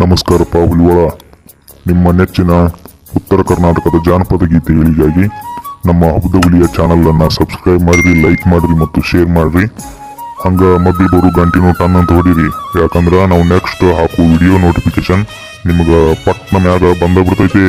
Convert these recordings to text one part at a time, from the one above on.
ನಮಸ್ಕಾರಪ್ಪ ಹುಲಿವಳ ನಿಮ್ಮ ನೆಚ್ಚಿನ ಉತ್ತರ ಕರ್ನಾಟಕದ ಜಾನಪದ ಗೀತೆಗಳಿಗಾಗಿ ನಮ್ಮ ಹಬ್ಬದ ಹುಲಿಯ ಚಾನಲನ್ನು ಸಬ್ಸ್ಕ್ರೈಬ್ ಮಾಡಿರಿ ಲೈಕ್ ಮಾಡಿರಿ ಮತ್ತು ಶೇರ್ ಮಾಡಿರಿ. ಹಂಗ ಬರೋ ಗಂಟಿನೂ ಟನ್ ಅಂತ ಹೊಡೀರಿ. ಯಾಕಂದ್ರೆ ನಾವು ನೆಕ್ಸ್ಟ್ ಹಾಕೋ ವಿಡಿಯೋ ನೋಟಿಫಿಕೇಶನ್ ನಿಮ್ಗೆ ಪಟ್ನ ಮ್ಯಾಗ ಬಂದ ಬಿಡ್ತೈತಿ.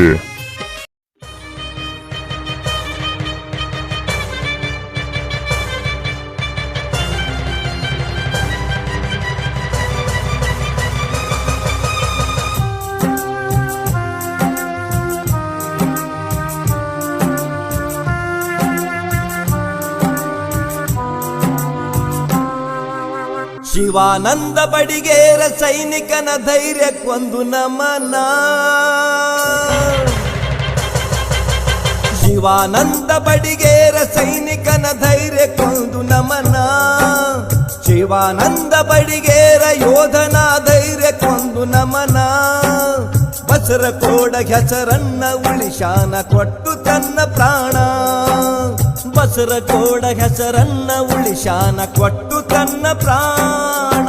ಶಿವಾನಂದ ಬಡಿಗೇರ ಸೈನಿಕನ ಧೈರ್ಯಕ್ಕೊಂದು ನಮನ. ಶಿವಾನಂದ ಬಡಿಗೇರ ಸೈನಿಕನ ಧೈರ್ಯಕ್ಕೊಂದು ನಮನ. ಶಿವಾನಂದ ಬಡಿಗೇರ ಯೋಧನ ಧೈರ್ಯಕ್ಕೊಂದು ನಮನ. ಬಸರ ಕೋಡ ಹೆಸರನ್ನ ಉಳಿಶಾನ ಕೊಟ್ಟು ತನ್ನ ಪ್ರಾಣ. ಬಸರ ಕೋಡ ಹೆಸರನ್ನ ಉಳಿಶಾನ ಕೊಟ್ಟು ತನ್ನ ಪ್ರಾಣ.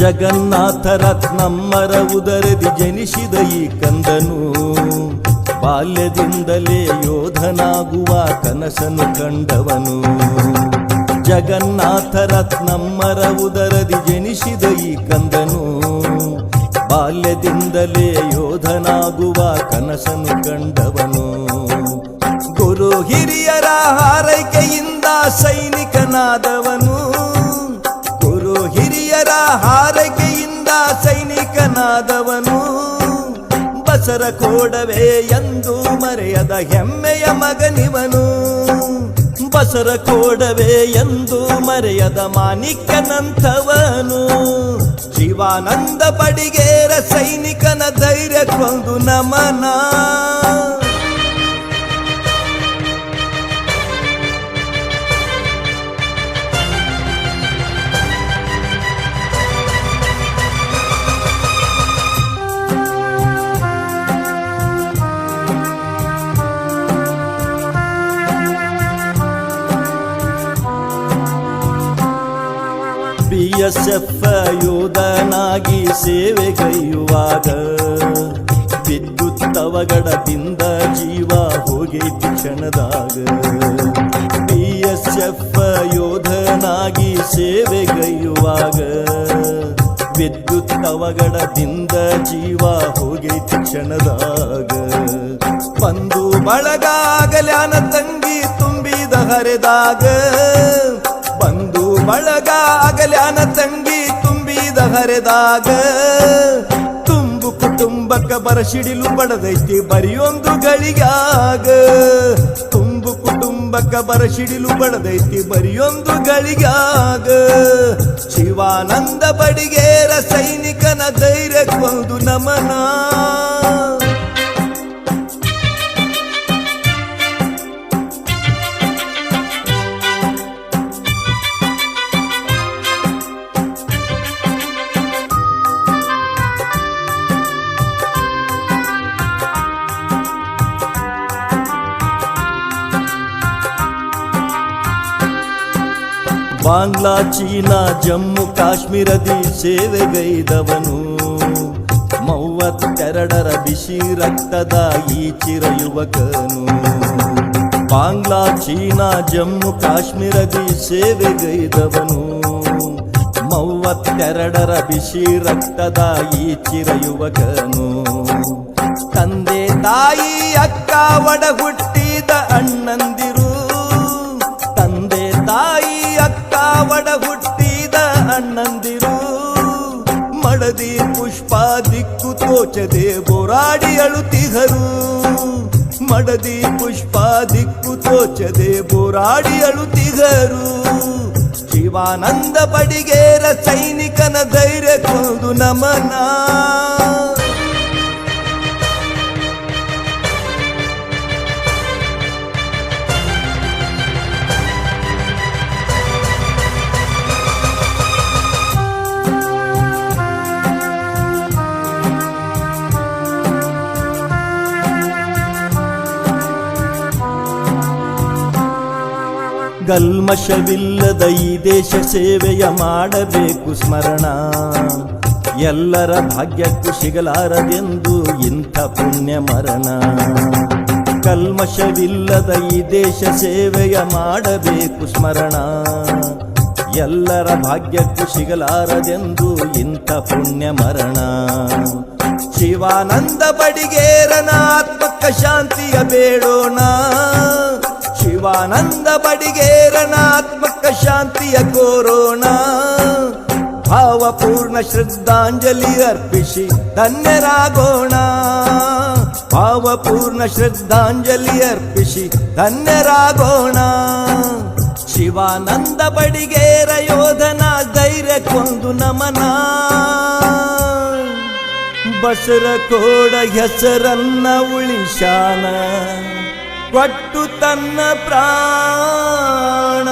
ಜಗನ್ನಾಥ ರತ್ನಮ್ಮರ ಉದರದಿ ಜನಿಸಿದ ಈ ಕಂದನು. ಬಾಲ್ಯದಿಂದಲೇ ಯೋಧನಾಗುವ ಕನಸನು ಕಂಡವನು. ಜಗನ್ನಾಥ ರತ್ನಮ್ಮರ ಉದರದಿ ಜನಿಸಿದ ಈ ಕಂದನು. ಬಾಲ್ಯದಿಂದಲೇ ಯೋಧನಾಗುವ ಕನಸನು ಕಂಡವನು. ಗುರು ಹಿರಿಯರ ಹಾರೈಕೆಯಿಂದ ಸೈನಿಕನಾದವನು. ಗುರು ಹಿರಿಯರ ಹಾರೈಕೆಯಿಂದ ಸೈನಿಕನಾದವನು ಬಸರ ಕೋಡವೇ ಎಂದು ಮರೆಯದ ಹೆಮ್ಮೆಯ ಮಗನಿವನು. ಬಸರ ಕೋಡವೇ ಎಂದು ಮರೆಯದ ಮಾಣಿಕ್ಯನಂಥವನು. ಶಿವಾನಂದ ಪಡಿಗೇರ ಸೈನಿಕನ ಧೈರ್ಯಕ್ಕೊಂದು ನಮನ ಬಿ ಯೋಧನಾಗಿ ಸೇವೆ ಕೈಯುವಾಗ ವಿದ್ಯುತ್ ತವಗಡದಿಂದ ಜೀವ ಹೋಗಿ ಕ್ಷಣದಾಗ. ಬಿ ಎಸ್ ಎಫ್ ಯೋಧನಾಗಿ ಸೇವೆಗೈಯುವಾಗ ವಿದ್ಯುತ್ ತವಗಡದಿಂದ ಜೀವ ಹೋಗಿ ಕ್ಷಣದಾಗ. ಬಂದು ಬಳಗಾಗಲ್ಯಾನ ತಂಗಿ ತುಂಬಿದ ಹರಿದಾಗ ಬಳಗ ಅಗಲ್ಯಾನ ತಂಗಿ ತುಂಬಿದ ಹರಿದಾಗ ತುಂಬು ಕುಟುಂಬಕ್ಕ ಬರಸಿಡಿಲು ಬಡದೈತಿ ಬರಿಯೊಂದು ಗಳಿಗಾಗ. ತುಂಬು ಕುಟುಂಬಕ್ಕ ಬರಸಿಡಿಲು ಬಡದೈತಿ ಬರಿಯೊಂದು ಗಳಿಗಾಗ. ಶಿವಾನಂದ ಬಡಿಗೇರ ಸೈನಿಕನ ಧೈರ್ಯಕ್ಕೊಂದು ನಮನ ಬಾಂಗ್ಲಾ, ಚೀನಾ, ಜಮ್ಮು, ಕಾಶ್ಮೀರದಿ ಸೇವೆಗೈದವನು. ಮೂವತ್ತೆರಡರ ಬಿಸಿ ರಕ್ತದ ಈ ಚಿರ ಯುವಕನು. ಬಾಂಗ್ಲಾ, ಚೀನಾ, ಜಮ್ಮು, ಕಾಶ್ಮೀರದಿ ಸೇವೆಗೈದವನು. ಮೂವತ್ತೆರಡರ ಬಿಸಿ ರಕ್ತದ ಈ ಚಿರ ಯುವಕನು. ತಂದೆ ತಾಯಿ ಅಕ್ಕ ಒಡ ಹುಟ್ಟಿದ ತೋಚದೆ ಬೋರಾಡಿ ಅಳುತಿಹರು ಮಡದಿ ಪುಷ್ಪ ದಿಕ್ಕು ತೋಚದೆ ಬೋರಾಡಿ ಅಳುತಿಗರು ಶಿವಾನಂದ ಪಡಿಗೇರ ಸೈನಿಕನ ಧೈರ್ಯ ಕೂದು ನಮನ. ಕಲ್ಮಶವಿಲ್ಲದ ಈ ದೇಶ ಸೇವೆಯ ಮಾಡಬೇಕು ಸ್ಮರಣ. ಎಲ್ಲರ ಭಾಗ್ಯಕ್ಕೂ ಸಿಗಲಾರದೆಂದು ಇಂಥ ಪುಣ್ಯ ಮರಣ. ಕಲ್ಮಶವಿಲ್ಲದ ಈ ದೇಶ ಸೇವೆಯ ಮಾಡಬೇಕು ಸ್ಮರಣ. ಎಲ್ಲರ ಭಾಗ್ಯಕ್ಕೂ ಸಿಗಲಾರದೆಂದು ಇಂಥ ಪುಣ್ಯ ಮರಣ. ಶಿವಾನಂದ ಬಡಿಗೇರನ ಆತ್ಮಕ್ಕ ಶಾಂತಿಯ ಬೇಡೋಣ. ಶಿವಾನಂದ ಬಡಿಗೇರನಾತ್ಮಕ ಶಾಂತಿಯ ಕೋರೋಣ. ಭಾವಪೂರ್ಣ ಶ್ರದ್ಧಾಂಜಲಿ ಅರ್ಪಿಸಿ ಧನ್ಯರಾಗೋಣ. ಭಾವಪೂರ್ಣ ಶ್ರದ್ಧಾಂಜಲಿ ಅರ್ಪಿಸಿ ಧನ್ಯರಾಗೋಣ. ಶಿವಾನಂದ ಬಡಿಗೇರ ಯೋಧನ ಧೈರ್ಯಕ್ಕೊಂದು ನಮನ. ಬಸರ ಕೋಡ ಹೆಸರನ್ನ ಉಳಿಶಾನ ಕೊಟ್ಟು ತನ್ನ ಪ್ರಾಣ